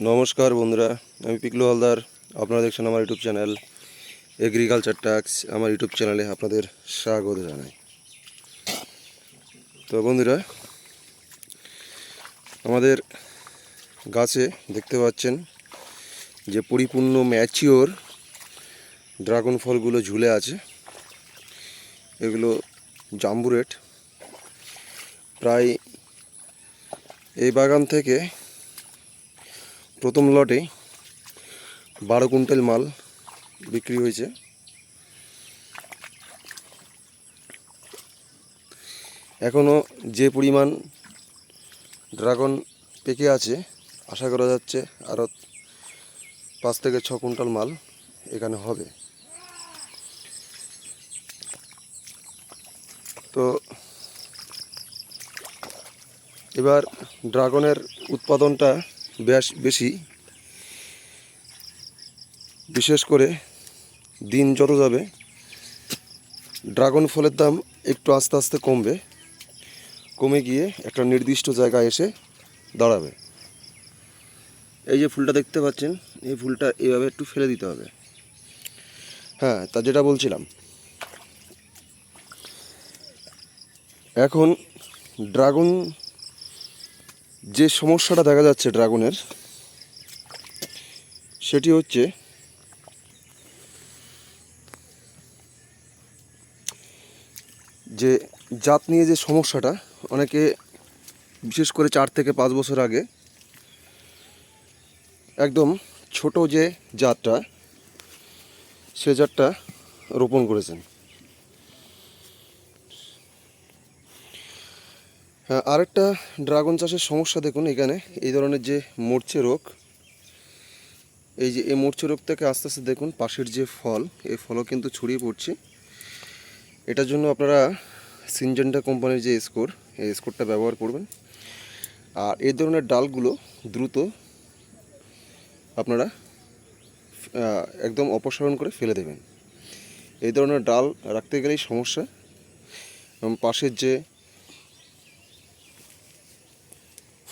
নমস্কার বন্ধুরা, আমি পিকলু হালদার। আপনারা দেখছেন আমার ইউটিউব চ্যানেল এগ্রিকালচার ট্যাক্স আমার ইউটিউব চ্যানেলে আপনাদের স্বাগত জানাই। তো বন্ধুরা, আমাদের গাছে দেখতে পাচ্ছেন যে পরিপূর্ণ ম্যাচিওর ড্রাগন ফলগুলো ঝুলে আছে। এগুলো জাম্বুরেট। প্রায় এই বাগান থেকে প্রথম লটে বারো কুইন্টাল মাল বিক্রি হয়েছে। এখনও যে পরিমাণ ড্রাগন পেকে আছে, আশা করা যাচ্ছে আরও পাঁচ থেকে ছ কুইন্টাল মাল এখানে হবে। তো এবার ড্রাগনের উৎপাদনটা বেশ, বেশি। বিশেষ করে দিন যত যাবে, ড্রাগন ফলের দাম একটু আস্তে আস্তে কমবে, কমে গিয়ে একটা নির্দিষ্ট জায়গায় এসে দাঁড়াবে। এই যে ফুলটা দেখতে পাচ্ছেন, এই ফুলটা এভাবে একটু ফেলে দিতে হবে। হ্যাঁ তা যেটা বলছিলাম। এখন ড্রাগন যে সমস্যাটা দেখা যাচ্ছে ড্রাগনের, সেটি হচ্ছে যে জাত নিয়ে যে সমস্যাটা, অনেকে বিশেষ করে চার থেকে পাঁচ বছর আগে একদম ছোট যে জাতটা, সে জাতটা রোপণ করেছেন। আরেকটা ড্রাগন চাষের সমস্যা দেখুন এখানে। এই ধরনের যে মরচে রোগ, এই যে এই মরচে রোগ থেকে আস্তে আস্তে দেখুন পাশের যে ফল, এই ফলও কিন্তু ছড়িয়ে পড়ছে। এটার জন্য আপনারা সিনজেন্টা কোম্পানির যে স্কোর, এই স্কোরটা ব্যবহার করবেন। আর এই ধরনের ডালগুলো দ্রুত আপনারা একদম অপসারণ করে ফেলে দেবেন। এই ধরনের ডাল রাখতে গেলেই সমস্যা। এবং পাশের যে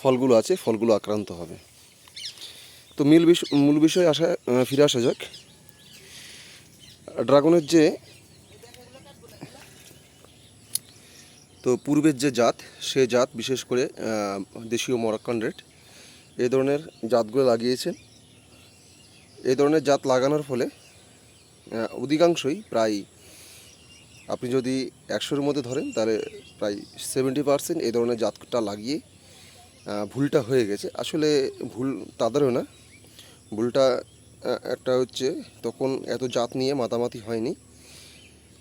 ফলগুলো আছে, ফলগুলো আক্রান্ত হবে। তো মূল বিষয় মূল বিষয়ে আসা ফিরে আসা যাক। ড্রাগনের যে, তো পূর্বের যে জাত, সে জাত বিশেষ করে দেশীয় মরক্কান রেড এই ধরনের জাতগুলো লাগিয়েছেন। এই ধরনের জাত লাগানোর ফলে অধিকাংশই প্রায়, আপনি যদি একশোর মধ্যে ধরেন, তাহলে প্রায় সেভেন্টি পার্সেন্ট এই ধরনের জাতটা লাগিয়ে ভুলটা হয়ে গেছে। আসলে ভুল তাদেরও না। ভুলটা একটা হচ্ছে তখন এত জাত নিয়ে মাতামাতি হয়নি।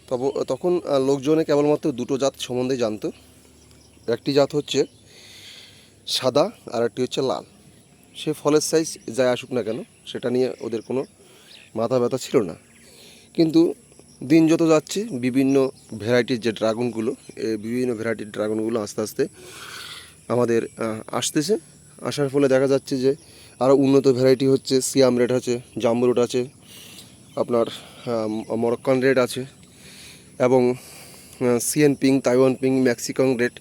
তব, তখন লোকজনে কেবলমাত্র দুটো জাত সম্বন্ধে জানতো। একটি জাত হচ্ছে সাদা আর একটি হচ্ছে লাল। সে ফলের সাইজ যাই আসুক না কেন, সেটা নিয়ে ওদের কোনো মাথা ব্যথা ছিল না। কিন্তু দিন যত যাচ্ছে, বিভিন্ন ভ্যারাইটির যে ড্রাগনগুলো বিভিন্ন ভ্যারাইটির ড্রাগনগুলো আস্তে আস্তে আমাদের আসতেছে। আসার ফলে দেখা যাচ্ছে যে আরও উন্নত ভ্যারাইটি হচ্ছে। সিয়াম রেড আছে, জাম্বু রুট আছে, আপনার মরক্কান রেড আছে এবং CN ping, Taiwan ping Mexican red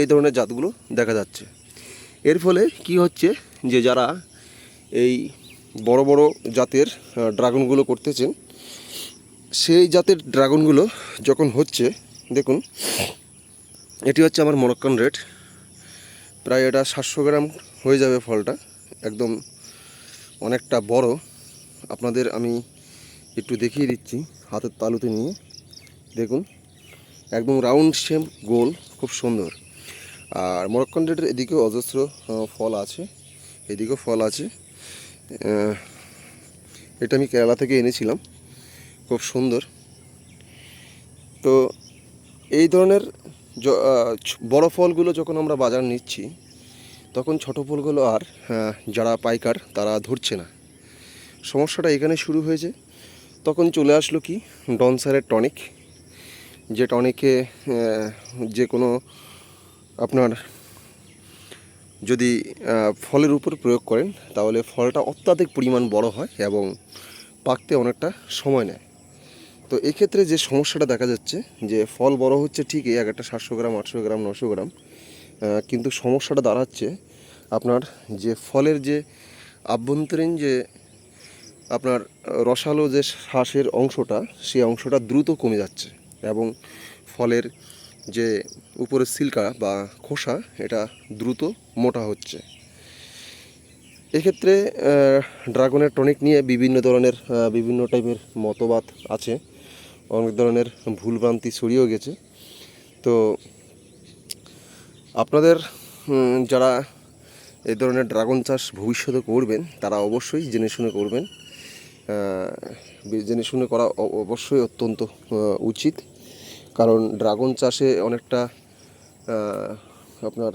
এই ধরনের জাতগুলো দেখা যাচ্ছে। এর ফলে কি হচ্ছে যে যারা এই বড় বড় জাতের ড্রাগনগুলো করতেছেন, সেই জাতের ড্রাগনগুলো যখন হচ্ছে, দেখুন, এটি হচ্ছে আমার মরক্কান রেড প্রায় এটা সাতশো গ্রাম হয়ে যাবে ফলটা। একদম অনেকটা বড়। আপনাদের আমি একটু দেখিয়ে দিচ্ছি হাতের তালুতে নিয়ে। দেখুন, একদম রাউন্ড শেপ গোল, খুব সুন্দর। আর মরক্কান রেডের এদিকেও অজস্র ফল আছে। এদিকেও ফল আছে। এটা আমি কেরালা থেকে এনেছিলাম। খুব সুন্দর। তো এই ধরনের বড় ফলগুলো যখন আমরা বাজার নিচ্ছি, তখন ছোট ফলগুলো আর যারা পাইকার তারা ধরছে না। সমস্যাটা এখানে শুরু হয়েছে। তখন চলে আসলো কি, ডনসারের টনিক, যে টনিকে যে কোনো আপনার যদি ফলের উপর প্রয়োগ করেন, তাহলে ফলটা অত্যাধিক পরিমাণ বড় হয় এবং পাকতে অনেকটা সময় নেয়। তো এক্ষেত্রে যে সমস্যাটা দেখা যাচ্ছে, যে ফল বড় হচ্ছে ঠিকই এক একটা সাতশো গ্রাম, আটশো গ্রাম, নশো গ্রাম কিন্তু সমস্যাটা দাঁড়াচ্ছে আপনার যে ফলের যে আভ্যন্তরীণ যে আপনার রসালো যে শ্বাসের অংশটা, সেই অংশটা দ্রুত কমে যাচ্ছে এবং ফলের যে উপরের সিল্কা বা খোসা, এটা দ্রুত মোটা হচ্ছে। এক্ষেত্রে ড্রাগনের টনিক নিয়ে বিভিন্ন ধরনের বিভিন্ন টাইপের মতবাদ আছে। অনেক ধরনের ভুলভ্রান্তি ছড়িয়েও গেছে। তো আপনাদের যারা এই ধরনের ড্রাগন চাষ ভবিষ্যতে করবেন, তারা অবশ্যই জেনে শুনে করবেন। জেনে শুনে করা অবশ্যই অত্যন্ত উচিত। কারণ ড্রাগন চাষে অনেকটা আপনার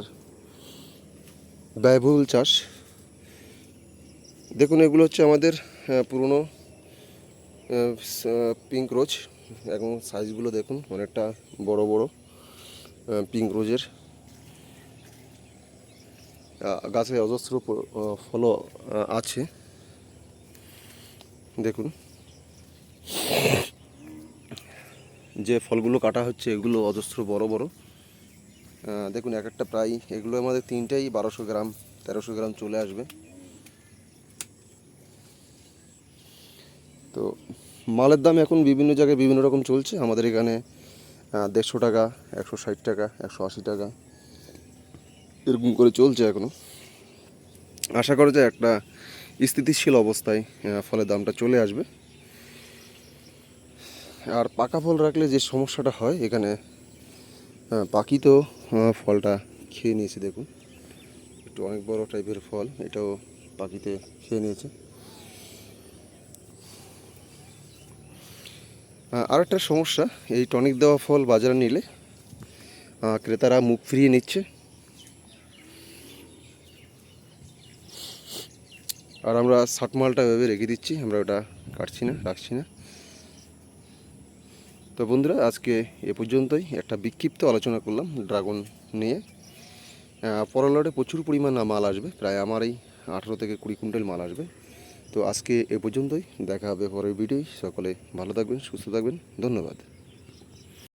ব্যয়বহুল চাষ। দেখুন, এগুলো হচ্ছে আমাদের পুরনো পিঙ্ক রোজ। এবং সাইজগুলো দেখুন, অনেকটা বড় বড় পিঙ্ক রোজের গাছে অজস্র ফলও আছে। দেখুন। যে ফলগুলো কাটা হচ্ছে, এগুলো অজস্র বড় বড়। দেখুন, এক একটা প্রায়, এগুলো আমাদের তিনটাই বারোশো গ্রাম, তেরোশো গ্রাম চলে আসবে। তো মালের দাম এখন বিভিন্ন জায়গায় বিভিন্ন রকম চলছে। আমাদের এখানে দেড়শো টাকা, একশো ষাট টাকা, একশো আশি টাকা, এরকম করে চলছে এখনও আশা করা যায় একটা স্থিতিশীল অবস্থায় ফলের দামটা চলে আসবে। আর পাকা ফল রাখলে যে সমস্যাটা হয়, এখানে পাখি তো ফলটা খেয়ে নিয়েছে, দেখুন। একটু অনেক বড় টাইপের ফল, এটাও পাখিতে খেয়ে নিয়েছে। আর একটা সমস্যা এই টনিক দেওয়া ফল বাজারে নিলে ক্রেতারা মুখ ফিরিয়ে নিচ্ছে। আর আমরা শার্ট মালটা এভাবে রেখে দিচ্ছি আমরা ওটা কাটছি না রাখছি না। তো বন্ধুরা আজকে এ পর্যন্তই। একটা বিক্ষিপ্ত আলোচনা করলাম ড্রাগন নিয়ে। আহ, পরের লটে প্রচুর পরিমাণ মাল আসবে প্রায় আমার এই আঠেরো থেকে কুড়ি কুইন্টাল মাল আসবে। তো আজকে এ পর্যন্তই। দেখা হবে পরের ভিডিও সকলে ভালো থাকবেন সুস্থ থাকবেন। ধন্যবাদ।